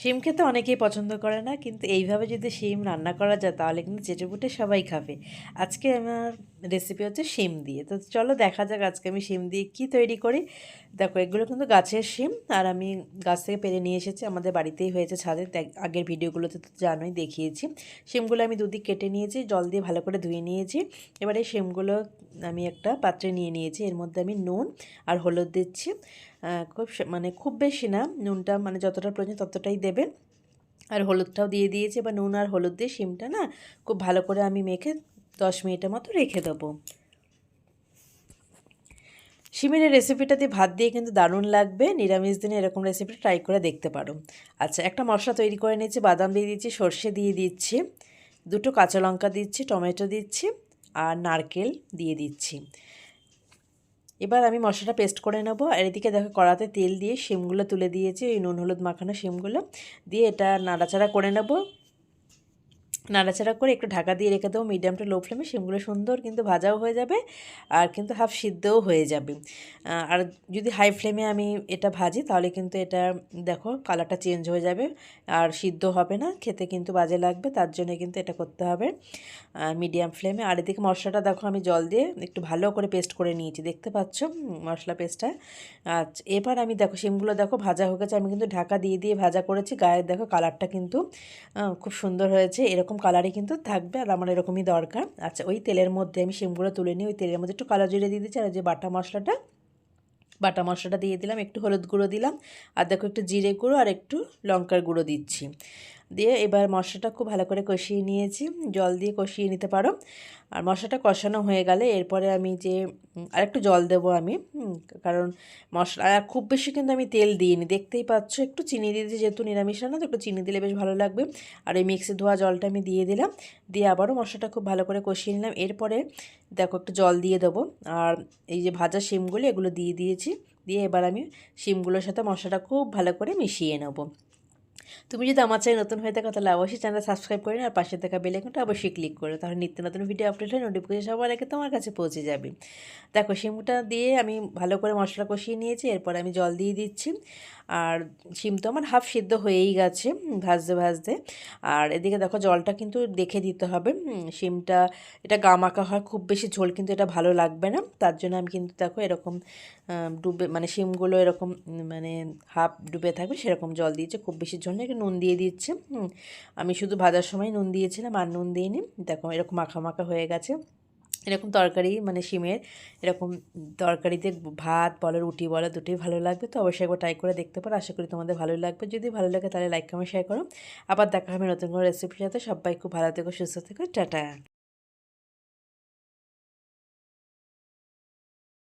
শিম খেতে অনেকেই পছন্দ করে না, কিন্তু এইভাবে যদি শিম রান্না করা যায়, তাহলে কিন্তু চেটেপুটে সবাই খাবে। আজকে আমার রেসিপি হচ্ছে শিম দিয়ে। তো চলো দেখা যাক আজকে আমি শিম দিয়ে কি তৈরি করি। দেখো, এগুলো কিন্তু গাছের শিম, আর আমি গাছ থেকে পেরে নিয়ে এসেছি। আমাদের বাড়িতেই হয়েছে ছাদে আগের ভিডিওগুলোতে তো জানোই, দেখিয়েছি। শিমগুলো আমি দুদিক কেটে নিয়েছি, জল দিয়ে ভালো করে ধুয়ে নিয়েছি। এবারে শিমগুলো আমি একটা পাত্রে নিয়ে নিয়েছি। এর মধ্যে আমি নুন আর হলুদ দিচ্ছি। খুব মানে খুব বেশি না, নুনটা মানে যতটা প্রয়োজন ততটাই দেবেন। আর হলুদটাও দিয়ে দিয়েছি বা নুন আর হলুদ দিয়ে শিমটা না খুব ভালো করে আমি মেখে দশ মিনিটের মতো রেখে দেবো। শিমের এই রেসিপিটা দিয়ে ভাত দিয়ে কিন্তু দারুণ লাগবে। নিরামিষ দিনে এরকম রেসিপিটা ট্রাই করে দেখতে পারো। আচ্ছা একটা মশলা তৈরি করে নিয়েছি, বাদাম দিয়ে দিচ্ছি সর্ষে দিয়ে দিচ্ছি, দুটো কাঁচা লঙ্কা দিচ্ছি, টমেটো দিচ্ছি আর নারকেল দিয়ে দিচ্ছি। এবার আমি মশলাটা পেস্ট করে নেব। আর এদিকে দেখো কড়াতে তেল দিয়ে শিমগুলো তুলে দিয়েছি, ওই নুন, হলুদ মাখানো শিমগুলো। দিয়ে এটা নাড়াচাড়া করে নেব। নাড়াচাড়া করে একটু ঢাকা দিয়ে রেখে দেবো। মিডিয়াম টু লো ফ্লেমে শিমগুলো সুন্দর কিন্তু ভাজাও হয়ে যাবে আর কিন্তু হাফ সিদ্ধও হয়ে যাবে। আর যদি হাই ফ্লেমে আমি এটা ভাজি তাহলে কিন্তু এটা দেখো কালারটা চেঞ্জ হয়ে যাবে আর সিদ্ধ হবে না, খেতে কিন্তু বাজে লাগবে, তার জন্য কিন্তু এটা করতে হবে। মিডিয়াম ফ্লেমে আর এদিকে মশলাটা দেখো আমি জল দিয়ে একটু ভালো করে পেস্ট করে নিয়েছি, দেখতে পাচ্ছ? মশলা পেস্টটা আচ্ছা এবার আমি দেখো শিমগুলো দেখো ভাজা হয়ে গেছে, আমি কিন্তু ঢাকা দিয়ে দিয়ে ভাজা করেছি গায়ের দেখো কালারটা কিন্তু খুব সুন্দর হয়েছে। এরকম কালারই কিন্তু থাকবে আর আমার এরকমই দরকার। আচ্ছা ওই তেলের মধ্যে আমি শিমগুলো তুলে নিই, ওই তেলের মধ্যে একটু কালো জিরে দিয়ে দিচ্ছি আর যে বাটা মশলাটা বাটা মশলাটা দিয়ে দিলাম, একটু হলুদ গুঁড়ো দিলাম, আর দেখো একটু জিরে গুঁড়ো আর একটু লঙ্কার গুঁড়ো দিচ্ছি। দিয়ে এবার মশলাটা খুব ভালো করে কষিয়ে নিয়েছি। জল দিয়ে কষিয়ে নিতে পারো। আর মশলাটা কষানো হয়ে গেলে এরপরে আমি যে আর একটু জল দেবো আমি কারণ মশলা, আর খুব বেশি কিন্তু আমি তেল দিইনি। দেখতেই পাচ্ছ, একটু চিনি দিয়ে যেহেতু নিরামিষ রান্না, তো একটু চিনি দিলে বেশ ভালো লাগবে। আর এই মিক্সি ধোয়া জলটা আমি দিয়ে দিলাম। দিয়ে আবারও মশলাটা খুব ভালো করে কষিয়ে নিলাম। এরপরে দেখো একটু জল দিয়ে দেবো। আর এই যে ভাজা শিমগুলো, এগুলো দিয়ে দিয়েছি। দিয়ে এবার আমি শিমগুলোর সাথে মশলাটা খুব ভালো করে মিশিয়ে নেব। তুমি যদি আমার চ্যানেল নতুন হয়ে থাকো, তাহলে অবশ্যই চ্যানেল সাবস্ক্রাইব করে আর পাশে থাকা বেল আইকনটা অবশ্যই ক্লিক করো তাহলে নিত্য নতুন ভিডিও আপডেট হয় নোটিফিকেশন সবার আগে তোমার কাছে পৌঁছে যাবে। দেখো, শিমটা দিয়ে আমি ভালো করে মশলা কষিয়ে নিয়েছি, এরপর আমি জল দিয়ে দিচ্ছি। আর শিম তো আমার হাফ সিদ্ধ হয়েই গেছে ভাজতে ভাজতে। আর এদিকে দেখো জলটা কিন্তু দেখে দিতে হবে শিমটা, এটা গামাকা হয়, খুব বেশি ঝোল কিন্তু এটা ভালো লাগবে না। তার জন্য আমি কিন্তু দেখো এরকম ডুবে মানে শিমগুলো এরকম মানে হাফ ডুবে থাকবে সেরকম জল দিয়েছে, খুব বেশি ঝোল না একটু নুন দিয়ে দিচ্ছে আমি শুধু ভাজার সময় নুন দিয়েছিলাম, আর নুন দিইনি। দেখো এরকম মাখা মাখা হয়ে গেছে। এরকম তরকারি মানে সিমের এরকম তরকারিতে ভাত বলো, রুটি বলো, দুটোই ভালো লাগবে। তো অবশ্যই একবার ট্রাই করে দেখতে পারো। আশা করি তোমাদের ভালো লাগবে। যদি ভালো লাগে তাহলে লাইক কমেন্ট শেয়ার করো। আবার দেখা হবে নতুন কোনো রেসিপির সাথে। সবাই খুব ভালো থেকো, সুস্থ থেকো। টাটা।